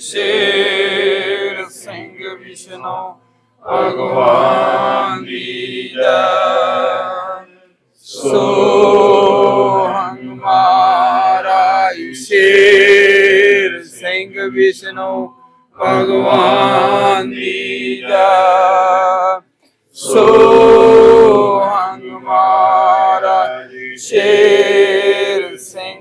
ਸ਼ੇਰ ਸਿੰਘ ਵਿਸ਼ਨੋ ਭਗਵਾਨ ਦੀ ਜੈ ਸੋ ਹੰਮਾਰਾਇ ਸ਼ੇਰ ਸਿੰਘ ਵਿਸ਼ਨੋ ਭਗਵਾਨ ਦੀ ਜੈ ਸੋ ਹੰਮਾਰਾਇ ਸ਼ੇਰ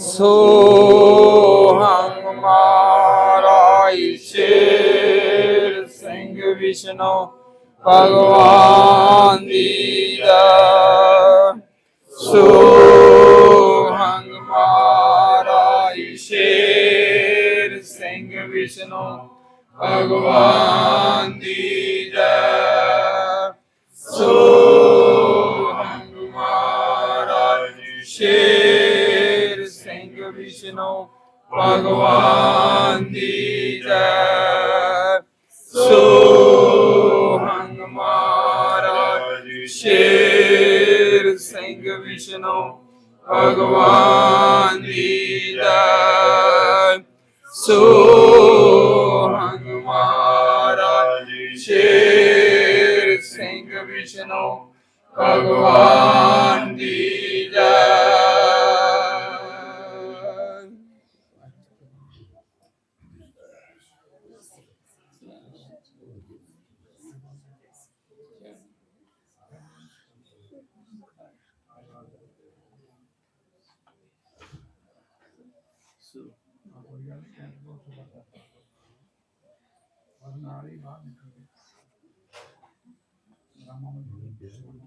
ਸੋਹੰ ਮਾਰਾਈ ਸ਼ੇਰ ਸਿੰਘ ਵਿਸ਼ਨੋ ਭਗਵਾਨ ਦੀਦਾ ਦਾ ਸੋਹੰ ਮਾਰਾਈ ਸ਼ੇਰ ਸਿੰਘ ਵਿਸ਼ਨੋ ਭਗਵਾਨ ਦੀਦਾ ਦਾ ਸੋਹੰ ਮਾਰਾਈ ਸ਼ੇਰ Vishnu Bhagavan Dita Sohang Maharaj Sher Singh Vishnu Bhagavan Dita Sohang Maharaj Sher Singh Vishnu Bhagavan Dita too. Oh, well, you understand the rules about that. Wasn't already involved in cricket. But I'm only doing this one.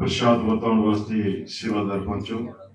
પશ્ચાત વાતાવરણ વસ્તી સેવાદાર પહોંચ્યો